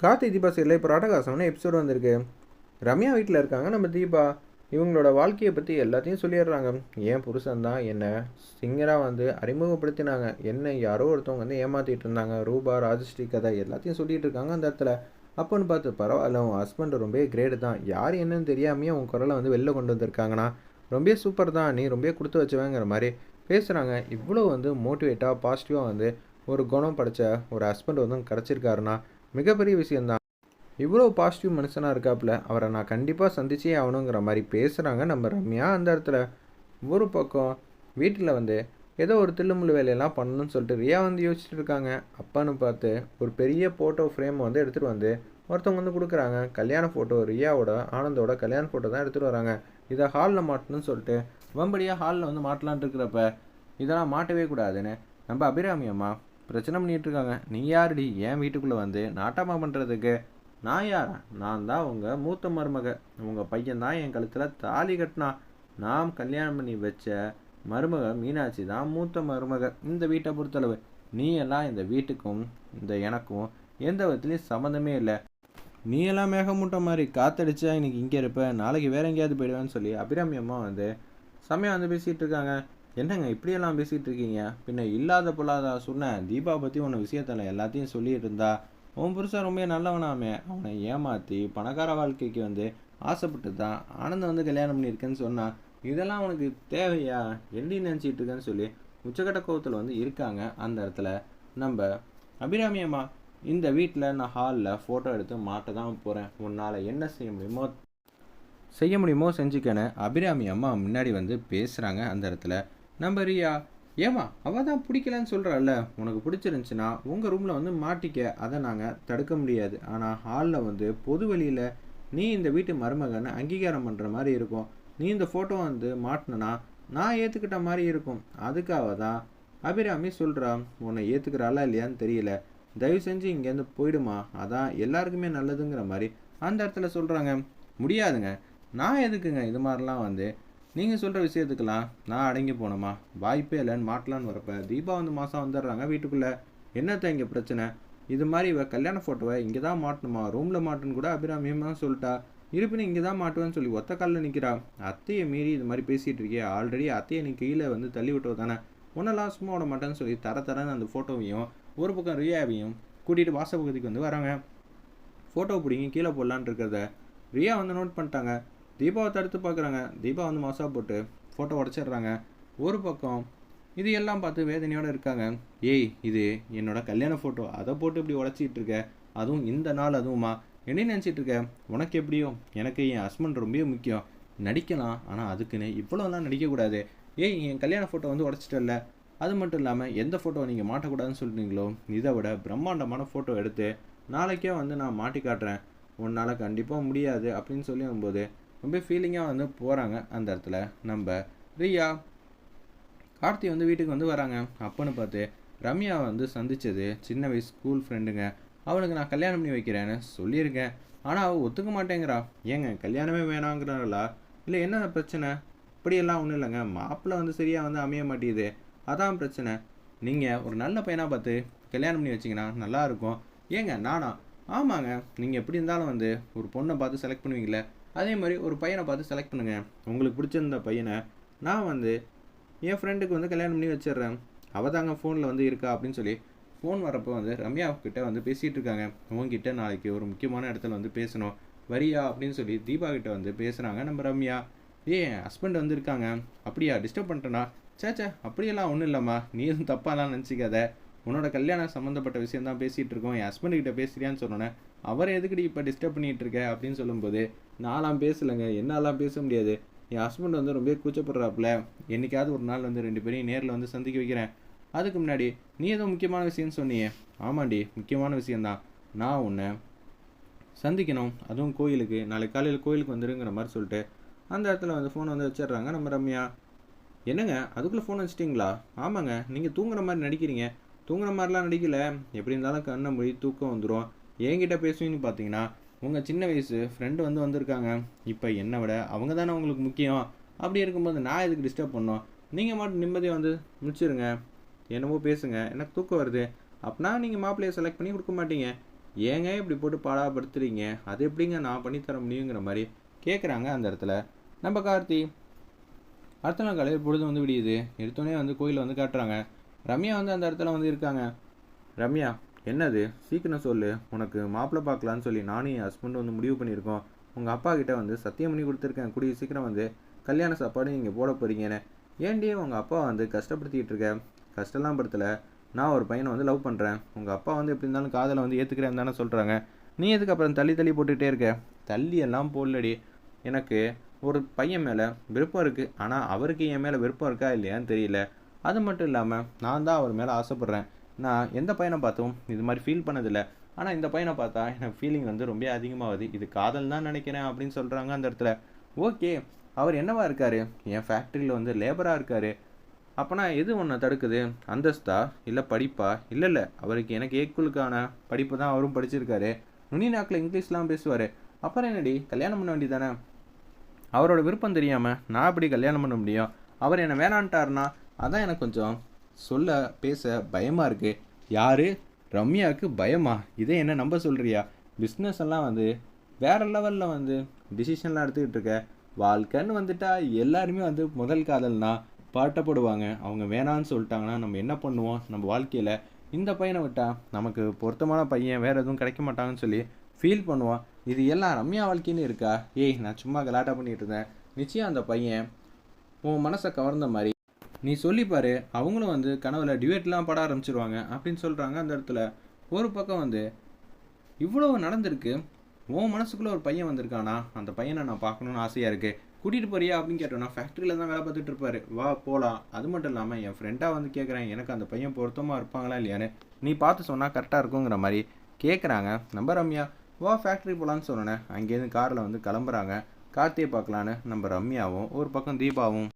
Karthi Deepa serial இப்போ ராடகாசம்னு episode வந்திருக்கு. ரம்யா வீட்டில் இருக்காங்க. நம்ம தீபா இவங்களோட வாழ்க்கையை பற்றி எல்லாத்தையும் சொல்லிடுறாங்க. ஏன் புருஷன் தான் என்னை சிங்கராக வந்து அறிமுகப்படுத்தினாங்க. என்ன யாரோ ஒருத்தவங்க வந்து ஏமாற்றிட்டு இருந்தாங்க. ரூபா ராஜஸ்ரீ கதை எல்லாத்தையும் சொல்லிகிட்டு இருக்காங்க அந்த இடத்துல. அப்போன்னு பார்த்து பரவாயில்ல உன் ஹஸ்பண்ட் ரொம்ப கிரேடு தான். யார் என்னன்னு தெரியாமையே உன் குரலை வந்து வெளில கொண்டு வந்திருக்காங்கண்ணா. ரொம்ப சூப்பர் தான். நீ ரொம்ப கொடுத்து வச்சுவேங்கிற மாதிரி பேசுகிறாங்க இவ்வளோ வந்து மோட்டிவேட்டாக பாசிட்டிவாக வந்து ஒரு குணம் படைச்ச ஒரு ஹஸ்பண்ட் வந்து கிடச்சிருக்காருன்னா மிகப்பெரிய விஷயந்தான் இவ்வளோ பாசிட்டிவ் மனுஷனாக இருக்காப்புல அவரை நான் கண்டிப்பாக சந்திச்சே ஆகணுங்கிற மாதிரி பேசுகிறாங்க நம்ம ரம்யா அந்த இடத்துல. ஒரு பக்கம் வீட்டில் வந்து ஏதோ ஒரு தில்லுமுள்ளு வேலையெல்லாம் பண்ணணும்னு சொல்லிட்டு ரியா வந்து யோசிச்சுட்டு இருக்காங்க. அப்பான்னு பார்த்து ஒரு பெரிய ஃபோட்டோ ஃப்ரேம் வந்து எடுத்துகிட்டு வந்து ஒருத்தவங்க வந்து கொடுக்குறாங்க. கல்யாண ஃபோட்டோ ரியாவோட ஆனந்தோட கல்யாண ஃபோட்டோ தான் எடுத்துகிட்டு வராங்க. இதை ஹாலில் மாட்டணும்னு சொல்லிட்டு வம்படியாக ஹாலில் வந்து மாட்டலான்ட்டு இருக்கிறப்ப இதெல்லாம் மாட்டவே கூடாதுன்னு நம்ம அபிராமி அம்மா பிரச்சனை பண்ணிகிட்ருக்காங்க. நீ யாருடி? என் வீட்டுக்குள்ளே வந்து நாட்டாமா பண்ணுறதுக்கு நான் யாரா? நான் தான் உங்கள் மூத்த மருமக. உங்கள் பையன் தான் என் கழுத்தில் தாலி கட்டினா. நாம் கல்யாணம் பண்ணி வச்ச மருமக மீனாட்சி தான் மூத்த மருமக. இந்த வீட்டை பொறுத்தளவு நீ எல்லாம் இந்த வீட்டுக்கும் இந்த எனக்கும் எந்த விதத்துலையும் சம்மந்தமே இல்லை. நீ எல்லாம் மேகமூட்டை மாதிரி காத்தடிச்சா இன்னைக்கு இங்கே இருப்ப. நாளைக்கு வேற எங்கேயாவது போயிடுவேன்னு சொல்லி அபிராமியம்மா வந்து செம்மையாக வந்து பேசிகிட்டு இருக்காங்க என்னங்க இப்படியெல்லாம் பேசிகிட்டு இருக்கீங்க? பின்ன இல்லாத பொல்லாத சொன்ன தீபா பற்றி ஒன்று விஷயத்தில் எல்லாத்தையும் சொல்லிட்டு இருந்தா உன் புருஷன் ரொம்ப நல்லவனாமே. அவனை ஏமாற்றி பணக்கார வாழ்க்கைக்கு வந்து ஆசைப்பட்டு தான் ஆனந்தம் வந்து கல்யாணம் பண்ணியிருக்கேன்னு சொன்னான் இதெல்லாம் உனக்கு தேவையா? எப்படி நினச்சிட்டு இருக்கேன்னு சொல்லி உச்சக்கட்ட கோவத்தில் வந்து இருக்காங்க அந்த இடத்துல. நம்ம அபிராமி அம்மா இந்த வீட்டில் நான் ஹாலில் ஃபோட்டோ எடுத்து மாட்ட தான் போகிறேன் உன்னால் என்ன செய்ய முடியுமோ செய்ய முடியுமோ செஞ்சுக்கன்னு அபிராமி அம்மா முன்னாடி வந்து பேசுகிறாங்க அந்த இடத்துல. நம்ம ரியா ஏமா அவள் தான் பிடிக்கலன்னு சொல்கிறாள்ல உனக்கு பிடிச்சிருந்துச்சுன்னா உங்கள் ரூமில் வந்து மாட்டிக்க. அதை நாங்கள் தடுக்க முடியாது. ஆனால் ஹாலில் வந்து பொது வழியில் நீ இந்த வீட்டு மருமகன்னு அங்கீகாரம் பண்ணுற மாதிரி இருக்கும். நீ இந்த ஃபோட்டோ வந்து மாட்டினா நான் ஏற்றுக்கிட்ட மாதிரி இருக்கும். அதுக்காக தான் அபிராமி சொல்கிறா உன்னை ஏற்றுக்கிறாளா இல்லையான்னு தெரியல. தயவு செஞ்சு இங்கேருந்து போயிடுமா. அதான் எல்லாருக்குமே நல்லதுங்கிற மாதிரி அந்த இடத்துல சொல்கிறாங்க முடியாதுங்க. நான் எதுக்குங்க? இது மாதிரிலாம் வந்து நீங்கள் சொல்கிற விஷயத்துக்கெல்லாம் நான் அடங்கி போனோமா? வாய்ப்பே இல்லைன்னு மாட்டலான்னு வரப்ப தீபா வந்து மாதம் வந்துடுறாங்க வீட்டுக்குள்ளே. என்னத்த இங்கே பிரச்சனை? இது மாதிரி இவ கல்யாண ஃபோட்டோவை இங்கே தான் மாட்டணுமா? ரூமில் மாட்டுன்னு கூட அபிராமியமாக சொல்லிட்டா. இருப்பினும் இங்கே தான் மாட்டுவேன்னு சொல்லி ஒத்த காலில் நிற்கிறா அத்தையை மீறி இது மாதிரி பேசிகிட்டு இருக்கே. ஆல்ரெடி அத்தையை நீ கீழே வந்து தள்ளி விட்டவ தானே. ஒன்றெல்லாம் சும்மா விட மாட்டேன்னு சொல்லி தர தரன்னு அந்த ஃபோட்டோவையும் ஒரு பக்கம் ரியாவையும் கூட்டிகிட்டு வாச பகுதிக்கு வந்து வராங்க. ஃபோட்டோ பிடிங்கி கீழே போடலான் இருக்கிறத ரியா வந்து நோட் பண்ணிட்டாங்க. தீபாவை தடுத்து பார்க்குறாங்க. தீபா வந்து மாசா போட்டு ஃபோட்டோ உடச்சிடுறாங்க. ஒரு பக்கம் இது எல்லாம் பார்த்து வேதனையோடு இருக்காங்க. ஏய் இது என்னோட கல்யாண ஃபோட்டோ அதை போட்டு இப்படி உடச்சிட்டு இருக்க. அதுவும் இந்த நாள் அதுவுமா? என்ன நினச்சிட்டு இருக்க? உனக்கு எப்படியோ? எனக்கு என் ஹஸ்பண்ட் ரொம்ப முக்கியம். நடிக்கலாம் ஆனால் அதுக்குன்னு இவ்வளோலாம் நடிக்கக்கூடாது. ஏய் என் கல்யாண ஃபோட்டோ வந்து உடச்சிட்டல அது மட்டும் இல்லாமல் எந்த ஃபோட்டோ நீங்கள் மாட்டக்கூடாதுன்னு சொல்கிறீங்களோ இதை விட பிரம்மாண்டமான ஃபோட்டோ எடுத்து நாளைக்கே வந்து நான் மாட்டி காட்டுறேன் உன்னால் கண்டிப்பாக முடியாது அப்படின்னு சொல்லி வரும்போது ரொம்ப ஃபீலிங்காக வந்து போகிறாங்க அந்த இடத்துல. நம்ம ரியா கார்த்தி வந்து வீட்டுக்கு வந்து வராங்க. அப்போன்னு பார்த்து ரம்யா வந்து சந்தித்தது சின்ன வயசு ஸ்கூல் ஃப்ரெண்டுங்க அவளுக்கு நான் கல்யாணம் பண்ணி வைக்கிறேன்னு சொல்லியிருக்கேன். ஆனால் அவள் ஒத்துக்க மாட்டேங்கிறா. ஏங்க கல்யாணமே வேணாங்கிறாங்களா இல்லை என்ன பிரச்சனை? இப்படியெல்லாம் ஒன்றும் இல்லைங்க. மாப்பிள்ளை வந்து சரியாக வந்து அமைய மாட்டேங்குது. அதான் பிரச்சனை. நீங்கள் ஒரு நல்ல பையனாக பார்த்து கல்யாணம் பண்ணி வச்சிங்கன்னா நல்லாயிருக்கும் ஏங்க நானா? ஆமாங்க. நீங்கள் எப்படி இருந்தாலும் வந்து ஒரு பொண்ணை பார்த்து செலக்ட் பண்ணுவீங்களே. அதே மாதிரி ஒரு பையனை பார்த்து செலக்ட் பண்ணுங்கள் உங்களுக்கு பிடிச்சிருந்த பையனை நான் வந்து என் ஃப்ரெண்டுக்கு வந்து கல்யாணம் பண்ணி வச்சிடுறேன். அவள் தாங்க ஃபோனில் வந்து இருக்கா அப்படின்னு சொல்லி ஃபோன் வரப்போ வந்து ரம்யா கிட்ட வந்து பேசிகிட்டு இருக்காங்க. உங்ககிட்ட நாளைக்கு ஒரு முக்கியமான இடத்துல வந்து பேசணும். வரியா அப்படின்னு சொல்லி தீபா கிட்ட வந்து பேசுகிறாங்க நம்ம ரம்யா. ஏ ஹஸ்பண்ட் வந்து இருக்காங்க. அப்படியா? டிஸ்டர்ப் பண்ணிட்டேனா? சேச்சே அப்படியெல்லாம் ஒன்றும் இல்லைம்மா. நீ எதுவும் தப்பாலாம் நினச்சிக்காத. உன்னோட கல்யாணம் சம்மந்தப்பட்ட விஷயம் தான் பேசிகிட்டு இருக்கோம் என் ஹஸ்பண்ட் கிட்ட பேசுறியான்னு சொன்னோன்னே அவரை எதுக்குடி இப்போ டிஸ்டர்ப் பண்ணிகிட்டு இருக்க அப்படின்னு சொல்லும்போது நான்லாம் பேசலைங்க என்னாலாம் பேச முடியாது. என் ஹஸ்பண்ட் வந்து ரொம்ப கூச்சப்படுறாப்புல என்னைக்காவது ஒரு நாள் வந்து ரெண்டு பேரையும் நேரில் வந்து சந்திக்க வைக்கிறேன். அதுக்கு முன்னாடி நீ ஏதோ முக்கியமான விஷயம்னு சொன்னியே. ஆமாண்டி முக்கியமான விஷயந்தான் நான் உன்னை சந்திக்கணும் அதுவும் கோயிலுக்கு நாளைக்கு காலையில் கோயிலுக்கு வந்துருங்கிற மாதிரி சொல்லிட்டு அந்த இடத்துல வந்து ஃபோனை வந்து வச்சிடுறாங்க நம்ம ரம்யா. என்னங்க அதுக்குள்ளே ஃபோன் வச்சிட்டிங்களா? ஆமாங்க நீங்கள் தூங்குற மாதிரி நடிக்கிறீங்க. தூங்குற மாதிரிலாம் நடிக்கல. எப்படி இருந்தாலும் கண்ணை மொழி தூக்கம் வந்துடும் என்கிட்ட பேசுவீங்கன்னு பார்த்தீங்கன்னா உங்கள் சின்ன வயசு ஃப்ரெண்டு வந்து வந்திருக்காங்க. இப்போ என்னை விட அவங்க தானே உங்களுக்கு முக்கியம். அப்படி இருக்கும்போது நான் எதுக்கு டிஸ்டர்ப் பண்ணோம் நீங்கள் மட்டும் நிம்மதியாக வந்து முடிச்சிருங்க என்னமோ பேசுங்க. எனக்கு தூக்கம் வருது. அப்படின்னா நீங்கள் மாப்பிள்ளையை செலக்ட் பண்ணி கொடுக்க மாட்டீங்க. ஏங்க இப்படி போட்டு பாடாப்படுத்துறீங்க? அது எப்படிங்க நான் பண்ணித்தர முடியுங்கிற மாதிரி கேட்குறாங்க அந்த இடத்துல. நம்ம கார்த்தி அடுத்த நாள் காலையில் பொழுது வந்து விடியுது. எடுத்தோடனே வந்து கோயிலில் வந்து காட்டுறாங்க. ரம்யா வந்து அந்த இடத்துல வந்து இருக்காங்க. ரம்யா என்னது? சீக்கிரம் சொல்லு. உனக்கு மாப்பிள்ளை பார்க்கலான்னு சொல்லி நானும் என் ஹஸ்பண்டும் வந்து முடிவு பண்ணியிருக்கோம். உங்கள் அப்பா கிட்டே வந்து சத்தியம் பண்ணி கொடுத்துருக்கேன். கூடிய சீக்கிரம் வந்து. கல்யாண சாப்பாடு நீங்கள் போட போகிறீங்கன்னு ஏன்டி உங்கள் அப்பா வந்து கஷ்டப்படுத்திக்கிட்டு இருக்க? கஷ்டம்லாம் படுத்தலை. நான் ஒரு பையனை வந்து லவ் பண்ணுறேன் உங்கள் அப்பா வந்து எப்படி இருந்தாலும் காதலை வந்து ஏற்றுக்கிறேன் தானே சொல்கிறாங்க நீ எதுக்கு அப்புறம் தள்ளி தள்ளி போட்டுகிட்டே இருக்க? தள்ளி எல்லாம் போடலடி. எனக்கு ஒரு பையன் மேலே விருப்பம் இருக்குது ஆனால் அவருக்கு என் மேலே விருப்பம் இருக்கா இல்லையான்னு தெரியல. அது மட்டும் இல்லாமல் நான் தான் அவர் மேலே ஆசைப்பட்றேன். நான் எந்த பையனை பார்த்தும் இது மாதிரி ஃபீல் பண்ணதில்லை. ஆனால் இந்த பையனை பார்த்தா எனக்கு ஃபீலிங் வந்து ரொம்ப அதிகமாகுது. இது காதல் தான் நினைக்கிறேன் அப்படின்னு சொல்கிறாங்க அந்த இடத்துல. ஓகே அவர் என்னவா இருக்கார்? என் ஃபேக்ட்ரியில் வந்து லேபராக இருக்கார். அப்போனா எது ஒன்று தடுக்குது? அந்தஸ்தா? இல்லை படிப்பா? இல்லை இல்லை. அவருக்கு எனக்கு ஏக்குலுக்கான படிப்பு தான் அவரும் படிச்சிருக்காரு. நுனி நாக்கில் இங்கிலீஷ்லாம் பேசுவார். அப்புறம் என்னடி? கல்யாணம் பண்ண வேண்டியதானே அவரோட விருப்பம் தெரியாமல் நான் எப்படி கல்யாணம் பண்ண முடியும்? அவர் என்னை வேணான்ட்டாருனா அதான் எனக்கு கொஞ்சம் சொல்ல பேச பயமாக இருக்குது யார்? ரம்யாவுக்கு பயமா? இதே என்ன நம்ப சொல்கிறியா பிஸ்னஸ் எல்லாம் வந்து வேறு லெவலில் வந்து டிசிஷன்லாம் எடுத்துக்கிட்டு இருக்க. வாழ்க்கைன்னு வந்துட்டா எல்லாருமே வந்து முதல் காதல்னா பாட்டப்படுவாங்க அவங்க வேணான்னு சொல்லிட்டாங்கன்னா நம்ம என்ன பண்ணுவோம்? நம்ம வாழ்க்கையில் இந்த பையனை விட்டால் நமக்கு பொருத்தமான பையன் வேறு எதுவும் கிடைக்க மாட்டாங்கன்னு சொல்லி ஃபீல் பண்ணுவோம் இது எல்லாம் ரம்யா வாழ்க்கைன்னு இருக்கா? ஏய் நான் சும்மா கலாட்டா பண்ணிகிட்டு இருந்தேன். நிச்சயம் அந்த பையன் உன் மனசை கவர்ந்த மாதிரி நீ சொல்லிப்பாரு அவங்களும் வந்து கனவுல டிவேட்லாம் பட ஆரம்பிச்சிருவாங்க அப்படின்னு சொல்கிறாங்க அந்த இடத்துல. ஒரு பக்கம் வந்து இவ்வளோ நடந்திருக்கு உன் மனசுக்குள்ளே ஒரு பையன் வந்திருக்கானா? அந்த பையனை நான் பார்க்கணுன்னு ஆசையாக இருக்குது கூட்டிகிட்டு போறியா அப்படின்னு கேட்டோம்னா ஃபேக்ட்ரியில் தான் வேலை பார்த்துட்டு இருப்பாரு. வா போகலாம் அது மட்டும் இல்லாமல் என் ஃப்ரெண்டாக வந்து கேட்குறேன் எனக்கு அந்த பையன் பொருத்தமாக இருப்பாங்களா இல்லையான்னு நீ பார்த்து சொன்னால் கரெக்டாக இருக்குங்கிற மாதிரி கேட்குறாங்க நம்ம ரம்யா வா ஃபேக்ட்ரி போகலான்னு சொன்னேன் அங்கேருந்து காரில் வந்து கிளம்புறாங்க. கார்த்தியை பார்க்கலான்னு நம்ம ரம்யாவும் ஒரு பக்கம் தீபாவும்.